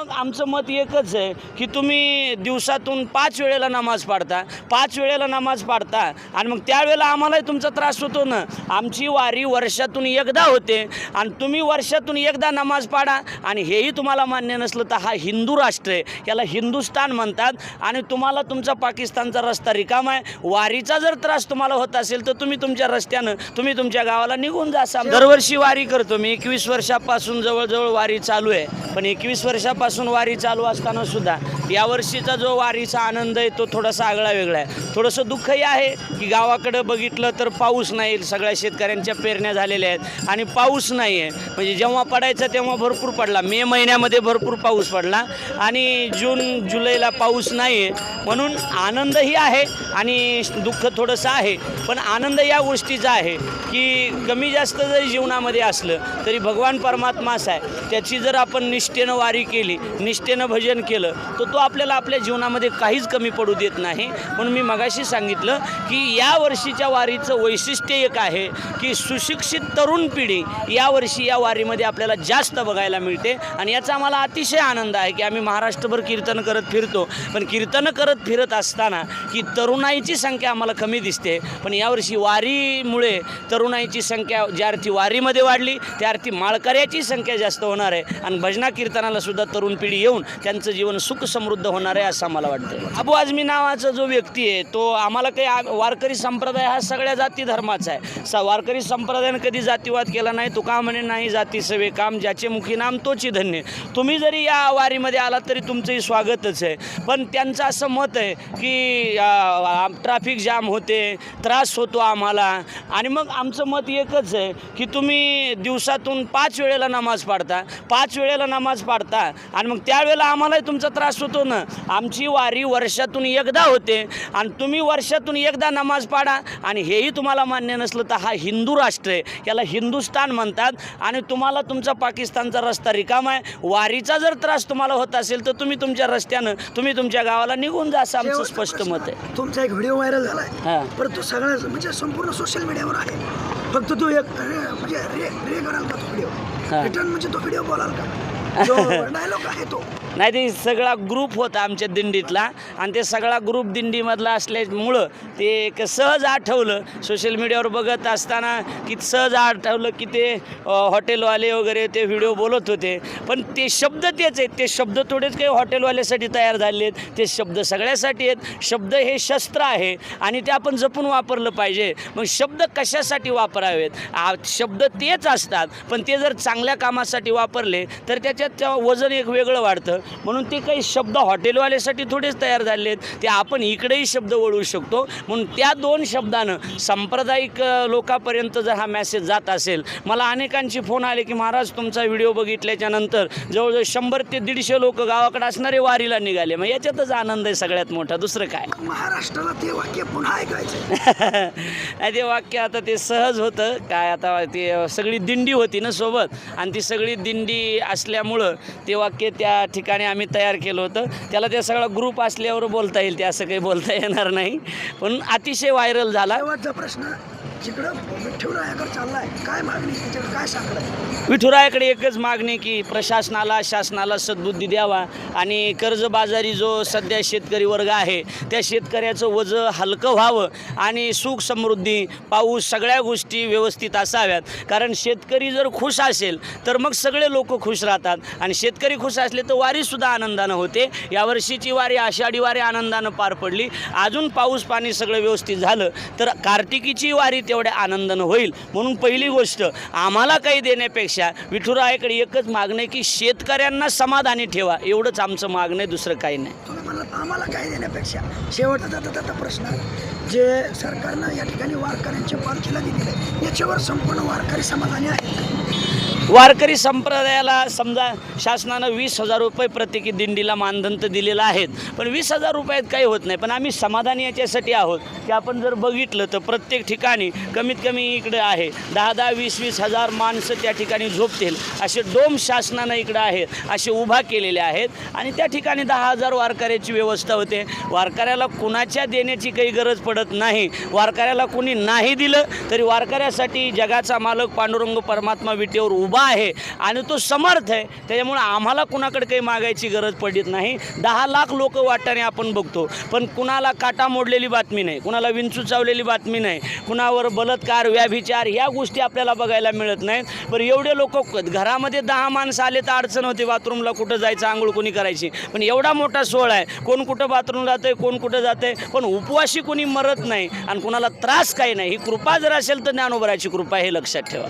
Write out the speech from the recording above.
मग आमचं मत एकच आहे की तुम्ही दिवसातून पाच वेळेला नमाज पाडता पाच वेळेला नमाज पाडता आणि मग त्यावेळेला आम्हालाही तुमचा त्रास होतो ना. आमची वारी वर्षातून एकदा होते आणि तुम्ही वर्षातून एकदा नमाज पाडा आणि हेही तुम्हाला मान्य नसलं तर हा हिंदू राष्ट्र आहे. याला हिंदुस्तान म्हणतात आणि तुम्हाला तुमचा पाकिस्तानचा रस्ता रिकामा आहे. वारीचा जर त्रास तुम्हाला होत असेल तर तुम्ही तुमच्या रस्त्यानं तुम्ही तुमच्या गावाला निघून जा. दरवर्षी वारी करतो मी. एकवीस वर्षापासून जवळजवळ वारी चालू आहे. पण एकवीस वर्षापासून वारी चालू असताना सुद्धा यावर्षीचा जो वारीचा आनंद आहे तो थोडासा आगळा वेगळा आहे. थोडंसं दुःखही आहे की गावाकडं बघितलं तर पाऊस नाही सगळ्या शेतकऱ्यांच्या पेरण्या झालेल्या आहेत. आणि पाऊस नाही आहे. म्हणजे जेव्हा पडायचा तेव्हा भरपूर पडला. मे महिन्यामध्ये भरपूर पाऊस पडला. आणि जून जुलैला पाऊस नाही आहे. म्हणून आनंदही आहे आणि दुःख थोडंसं आहे. पण आनंद या गोष्टीचा आहे की कमी जास्त जरी जीवनामध्ये असलं तरी भगवान परमात्माच आहे. त्याची जर आपण निष्ठेनं वारी केली निष्ठेनं भजन केलं तर तो आपल्याला आपल्या जीवनामध्ये काहीच कमी पडू देत नाही. म्हणून मी मगाशी सांगितलं की या वर्षीच्या वारीचं वैशिष्ट्य एक आहे की सुशिक्षित तरुण पिढी यावर्षी या वारीमध्ये आपल्याला जास्त बघायला मिळते आणि याचा आम्हाला अतिशय आनंद आहे की आम्ही महाराष्ट्रभर कीर्तन करत फिरतो. पण कीर्तन करत फिरत असताना की तरुणाईची संख्या आम्हाला कमी दिसते. पण यावर्षी वारीमुळे तरुणाईची संख्या ज्या अर्थी वारीमध्ये वाढली त्या अर्थी माळकऱ्याची संख्या जास्त होणार आहे. आणि भजना कीर्तनाला सुद्धा तरुण पिढी येऊन त्यांचं जीवन सुख समृद्ध होणार आहे असं मला वाटतं अबू आजमी नावाचा जो व्यक्ती आहे तो आम्हाला काही वारकरी संप्रदाय हा सगळ्या जाती धर्माचा आहे. सा वारकरी संप्रदायाने कधी जातीवाद केला नाही तो का म्हणे नाही जाती सवे काम ज्याचे मुखी नाम तोची धन्य. तुम्ही जरी या वारीमध्ये आलात तरी तुमचंही स्वागतच आहे. पण त्यांचं असं मत आहे की ट्रॅफिक जाम होते त्रास होतो आम्हाला. आणि मग आमचं मत एकच आहे की तुम्ही दिवसातून पाच वेळेला नमाज पाडता. पाच वेळेला नमाज पाडता. आणि मग त्यावेळेला आम्हालाही तुमचा त्रास होतो ना. आमची वारी वर्षातून एकदा होते आणि तुम्ही वर्षातून एकदा नमाज पाडा आणि हेही तुम्हाला मान्य नसलं तर हा हिंदू राष्ट्र आहे. याला हिंदुस्तान म्हणतात आणि तुम्हाला तुमचा पाकिस्तानचा रस्ता रिकामा आहे. वारीचा जर त्रास तुम्हाला होत असेल तर तुम्ही तुमच्या रस्त्यानं तुम्ही तुमच्या गावाला निघून जा असं आमचं स्पष्ट. मत आहे. तुमचा एक व्हिडिओ व्हायरल झालाय. हां. पण तो सगळ्या म्हणजे संपूर्ण सोशल मीडियावर आहे. फक्त तू एक म्हणजे रे रे कराल का तो व्हिडिओ. रिटर्न म्हणजे तो व्हिडिओ बोलाल का? डायलॉग आहे तो. नाही ते सगळा ग्रुप होता आमच्या दिंडीतला. आणि ते सगळा ग्रुप दिंडीमधला असल्यामुळं ते एक सहज आठवलं. सोशल मीडियावर बघत असताना की सहज आठवलं की ते हॉटेलवाले वगैरे ते व्हिडिओ बोलत होते. पण ते शब्द तेच आहेत. ते शब्द थोडेच काही हॉटेलवाल्यासाठी तयार झाले आहेत. ते शब्द सगळ्यासाठी आहेत. शब्द हे शस्त्र आहे. आणि ते आपण जपून वापरलं पाहिजे. मग शब्द कशासाठी वापरावेत? शब्द तेच असतात. पण ते जर चांगल्या कामासाठी वापरले तर त्याच्यात त्या वजन एक वेगळं वाढतं. म्हणून ते काही शब्द हॉटेलवाल्यासाठी थोडेच तयार झाले आहेत ते आपण इकडेही शब्द वळवू शकतो. म्हणून त्या दोन शब्दानं सांप्रदायिक लोकांपर्यंत जर हा मेसेज जात असेल मला अनेकांची फोन आले की महाराज तुमचा व्हिडिओ बघितल्याच्या नंतर जवळजवळ शंभर ते दीडशे लोक गावाकडे असणारे वारीला निघाले. मग याच्यातच आनंद आहे सगळ्यात मोठा. दुसरं काय? महाराष्ट्राला ते वाक्य पुन्हा ऐकायचं नाही ते वाक्य आता ते सहज होतं. काय आता ते सगळी दिंडी होती ना सोबत? आणि ती सगळी दिंडी असल्यामुळं ते वाक्य त्या ठिकाणी आम्ही तयार केलं होतं. त्याला ते सगळा ग्रुप असल्यावर बोलता येईल ते असं काही बोलता येणार नाही. पण अतिशय व्हायरल झाला. प्रश्न जिकडं चाललाय काय मागणी त्याच्याकडे? काय सांगणार विठुरायाकडे एकच मागणी की प्रशासनाला शासनाला सद्बुद्धी द्यावा आणि कर्जबाजारी जो सध्या शेतकरी वर्ग आहे त्या शेतकऱ्याचं वजं हलकं व्हावं आणि सुख समृद्धी पाऊस सगळ्या गोष्टी व्यवस्थित असाव्यात. कारण शेतकरी जर खुश असेल तर मग सगळे लोक खुश राहतात आणि शेतकरी खुश असले तर वारीसुद्धा आनंदानं होते. यावर्षीची वारी आषाढी वारी आनंदानं पार पडली. अजून पाऊस पाणी सगळं व्यवस्थित झालं तर कार्तिकीची वारी तेवढ्या आनंदानं होईल. म्हणून पहिली गोष्ट आम्हाला काही देण्यापेक्षा विठुरायाकडे एकच मागणं आहे की शेतकऱ्यांना समाधानी ठेवा. एवढंच आमचं मागणं आहे दुसरं काही नाही. आम्हाला काय देण्यापेक्षा. शेवटचा आता जाता प्रश्न जे सरकारनं या ठिकाणी वारकऱ्यांच्या पालखीला दिलेलं आहे याच्यावर संपूर्ण वारकरी समाधानी आहेत. वारकरी संप्रदायाला समजा शासनानं वीस हजार रुपये प्रत्येकी दिंडीला मानधन तर दिलेलं आहेत. पण वीस हजार रुपयात काही होत नाही. पण आम्ही समाधानी याच्यासाठी आहोत की आपण जर बघितलं तर प्रत्येक ठिकाणी कमीत कमी इकडे आहे. दहा दहा वीस वीस हजार माणसं त्या ठिकाणी झोपतील. असे डोम शासनानं इकडं आहेत. असे उभा केलेले आहेत. आणि त्या ठिकाणी दहा हजार वारकऱ्याची व्यवस्था होते. वारकऱ्याला कुणाच्या देण्याची काही गरज पडत नाही. वारकऱ्याला कुणी नाही दिलं तरी वारकऱ्यासाठी जगाचा मालक पांडुरंग परमात्मा विटेवर उभा उभा आहे आणि तो समर्थ आहे. त्याच्यामुळे आम्हाला कुणाकडे काही मागायची गरज पडत नाही. दहा लाख लोक वाटाने आपण बघतो. पण कुणाला काटा मोडलेली बातमी नाही. कुणाला विंचू चावलेली बातमी नाही. कुणावर बलात्कार व्याभिचार ह्या गोष्टी आपल्याला बघायला मिळत नाहीत. पण एवढे लोक घरामध्ये दहा माणसं आले तर अडचण होते. बाथरूमला कुठं जायचं आंघोळ कोणी करायची? पण एवढा मोठा सोहळा आहे. कोण कुठं बाथरूम जातंय कोण कुठं जातंय? पण उपवाशी कोणी मरत नाही आणि कुणाला त्रास काही नाही. ही कृपा जर असेल तर ज्ञानोबराची कृपा हे लक्षात ठेवा.